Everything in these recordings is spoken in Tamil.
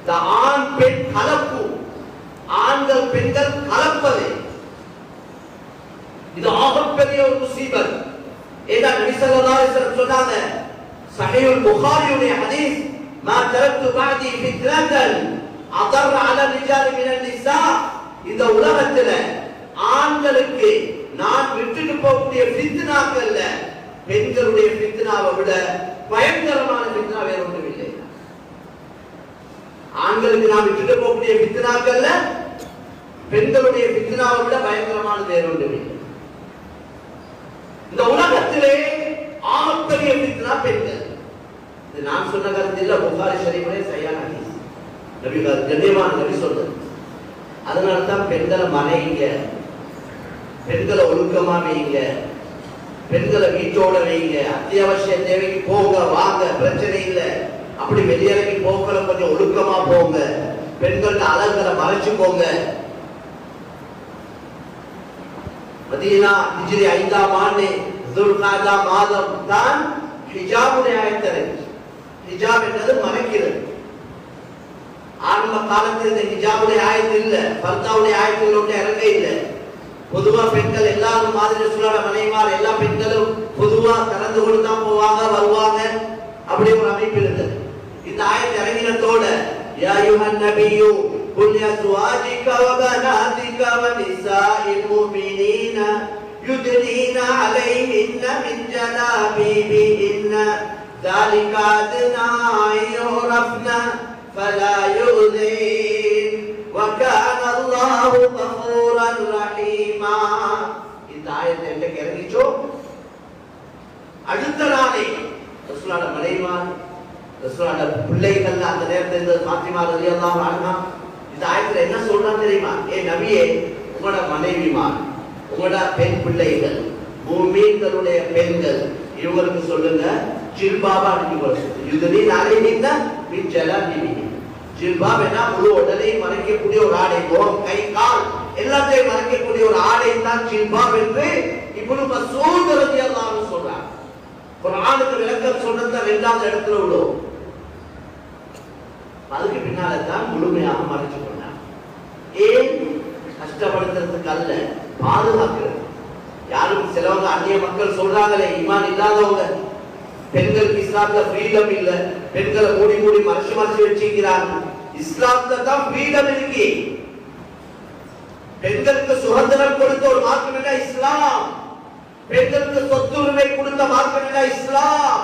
இந்த ஆண் பெண் கலப்பு. ஆண்கள் பெண்கள் கலப்பது. இது ஆகப்பெரிய ஒரு முசீபத். ஏதா நபி ஸல்லல்லாஹு அலைஹி வஸல்லம் சொன்னாங்க? சஹீஹுல் புகாரியுடைய ஹதீஸ் மா தரத்து பாதி ஃபித்னத்தன் அதர் அல ரிஜால் மினல் நிசா இந்த உலகத்துல ஆண்களுக்கு நான் விட்டுட்டு போகக்கூடிய ஃபித்னாக்கள்ல பெண்களுடைய ஃபித்னாவை விட பயங்கரமான ஃபித்னா வேற ஒன்று ஆண்களுக்கு நான் விட்டுட்டு போகக்கூடிய ஃபித்னாக்கள்ல பெண்களுடைய ஃபித்னாவை விட பயங்கரமான தேர் ஒன்றும் இந்த உலகத்திலே ஆகப்பெரிய ஃபித்னா பெண்கள். இது நான் சொன்ன கருத்து இல்ல புகாரி ஷரீஃபிலே சரியான நபி கண்ணியமான நபி சொல்றது. அதனால தான் பெண்களை மனைவிங்க பெண்களை ஒழுக்கமா வைங்க. பெண்களை வீட்டோட வைங்க. அத்தியாவசிய தேவைக்கு போங்க வாங்க பிரச்சனை இல்லை. அப்படி வெளியிறங்கி போக்களை கொஞ்சம் ஒழுக்கமா போங்க. பெண்கள்ட்ட அழகுகளை மறைச்சு போங்க. மதீனா ஹிஜ்ரி ஐந்தாம் ஆண்டு மாதம் தான் ஹிஜாபுடைய ஆயத்தரை ஹிஜாப் என்றது மறைக்கிறது. ஆரம்ப காலத்தில் இந்த ஹிஜாபுடைய ஆயத்து இல்ல பர்தாவுடைய ஆயத்தில் ஒன்று இறங்க இல்லை. பொதுவா பெண்கள் எல்லாரும் மாதிரி சுழல மனைவார் எல்லா பெண்களும் பொதுவா கலந்து கொண்டு தான் போவாங்க வருவாங்க. அப்படி ஒரு அமைப்பு இருந்தது. இந்த ஆயத்து இறங்கினத்தோட யா யுஹன் நபியு قل لأزواجك وبناتك ونساء المؤمنين يدنين عليهن من جلابيبهن ذلك أدنى أن يعرفن فلا يؤذين وكان الله غفورا رحيما இந்த ஆயத்தை எங்களுக்கு இறங்கிச்சோ அடுத்த நாளே ரசூலான மனைவான் அந்த பிள்ளைகள் அந்த நேரத்தில் இருந்தது. ரவி எல்லாம் அன்ஹா. இந்த ஆயத்துல என்ன சொல்றான் தெரியுமா? ஏ நபியே உங்களோட மனைவிமார் உங்களோட பெண் பிள்ளைகள் பூமீன்களுடைய பெண்கள் இவங்களுக்கு சொல்லுங்க ஜில்பாபா அனுப்பி யுதனி நாளை நின்ற மிச்சலா நிமி ஜில்பாப் என்ன? முழு உடலையும் மறைக்கக்கூடிய ஒரு ஆடை முகம் கை கால் எல்லாத்தையும் மறைக்கக்கூடிய ஒரு ஆடை தான் ஜில்பாப் என்று இப்படி மசூத் ரலியல்லாஹு சொல்றாங்க குர்ஆனுக்கு விளக்கம் சொன்னது ரெண்டாவது இடத்துல உள்ளோம் அதுக்கு பின்னால தான் முழுமையாக மறைச்சு கொண்டாங்க ஏன்? கஷ்டப்படுத்துறதுக்கு அல்ல பாதுகாக்கிறது. யாரும் சிலவங்க அந்நிய மக்கள் சொல்றாங்களே இமான் இல்லாதவங்க. பெண்களுக்கு இஸ்லாம்ல ஃப்ரீடம் இல்ல. பெண்களை மூடி மூடி மறைச்சு மறைச்சு வச்சிருக்கிறாங்க இஸ்லாம்ல தான் ஃப்ரீடம் இருக்கு. பெண்களுக்கு சுதந்திரம் கொடுத்த ஒரு மார்க்கம் என்ன இஸ்லாம். பெண்களுக்கு சொத்துரிமை கொடுத்த மார்க்கம் என்ன இஸ்லாம்.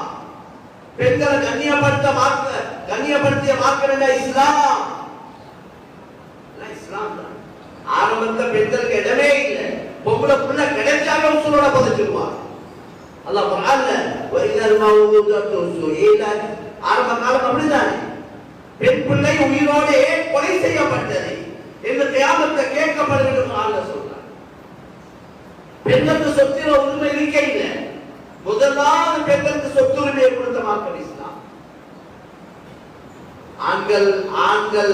பெண்களை கண்ணியப்படுத்த மார்க்க கண்ணியப்படுத்திய மார்க்கம் இஸ்லாம். இஸ்லாம் தான். ஆரம்பத்துல பெண்களுக்கு இடமே இல்லை. பொம்பளை புள்ள கிடைச்சாலும் உசுரோட புதைச்சிருவான் அல்லாஹ் குர்ஆன்ல வைதல் மௌஊதத்து சுயிலத் ஆரம்ப காலம் அப்படிதானே பெண் பிள்ளை உயிரோடு கொலை செய்யப்பட்டது இந்த தியாகத்தை கேட்கப்படுகிறது ஆள் சொல்றான் பெண்களுக்கு சொத்திர உண்மை இருக்க இல்லை. முதலாவது பெண்கள் சொத்துரிமையை கொடுத்த மார்க்கம் இஸ்லாம் ஆண்கள் ஆண்கள்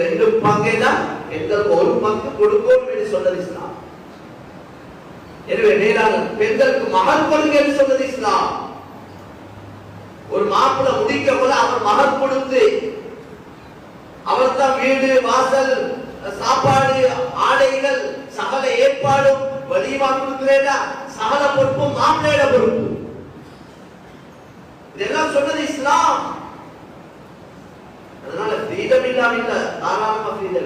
ரெண்டு பங்கை தான் பெண்களுக்கு ஒரு பங்கு கொடுக்கும் என்று சொன்னது இஸ்லாம். எனவே நேரான பெண்களுக்கு மகர் கொடுங்க என்று சொன்னது இஸ்லாம். ஒரு மாப்பிள்ள முடிக்க போல அவர் மகர் கொடுத்து அவர் தான் வீடு வாசல் சாப்பாடு ஆடைகள் சகல ஏற்பாடும் வலிமா கொடுக்கிறேடா சகல பொறுப்பும் மாப்பிள்ளையிட பொறுப்பு இதெல்லாம் சொன்னது இஸ்லாம். அதனால இல்ல தாராளமா இல்லை